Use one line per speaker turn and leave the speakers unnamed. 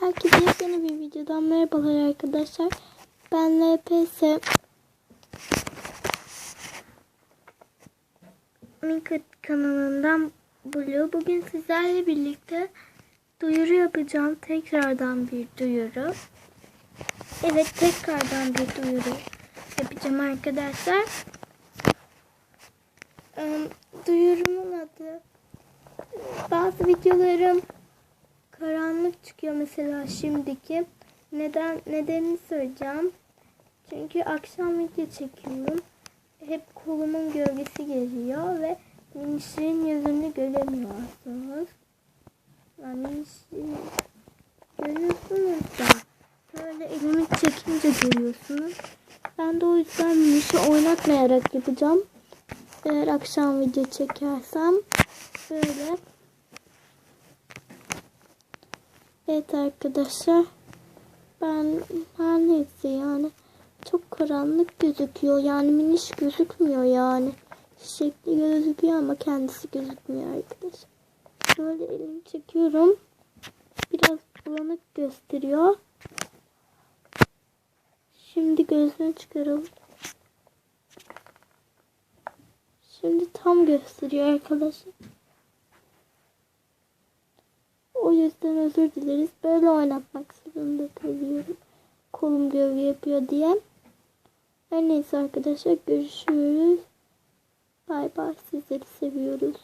Herkese yeni bir videodan merhabalar arkadaşlar. Ben LPS Minkat kanalından Blue. Bugün sizlerle birlikte duyuru yapacağım. Tekrardan bir duyuru. Evet tekrardan bir duyuru yapacağım arkadaşlar. Duyurumun adı bazı videolarım karanlık çıkıyor mesela şimdiki. Neden nedenini söyleyeceğim. Çünkü akşam video çekiyorum. Hep kolumun gölgesi geliyor ve minişlerin yüzünü göremiyorsunuz. Yani minişlerin görüyorsunuz da böyle elimi çekince görüyorsunuz. Ben de o yüzden minişi oynatmayarak yapacağım. Eğer akşam video çekersem böyle Evet arkadaşlar. Ben her neyse yani çok karanlık gözüküyor. Yani miniş gözükmüyor yani. Şekli gözüküyor ama kendisi gözükmüyor arkadaşlar. Şöyle elimi çekiyorum. Biraz bulanık gösteriyor. Şimdi gözünü çıkaralım. Şimdi tam gösteriyor arkadaşlar. O yüzden özür dileriz. Böyle oynatmak zorunda kalıyorum. Kolum gövde yapıyor diye. Her neyse arkadaşlar görüşürüz. Bay bay sizleri seviyoruz.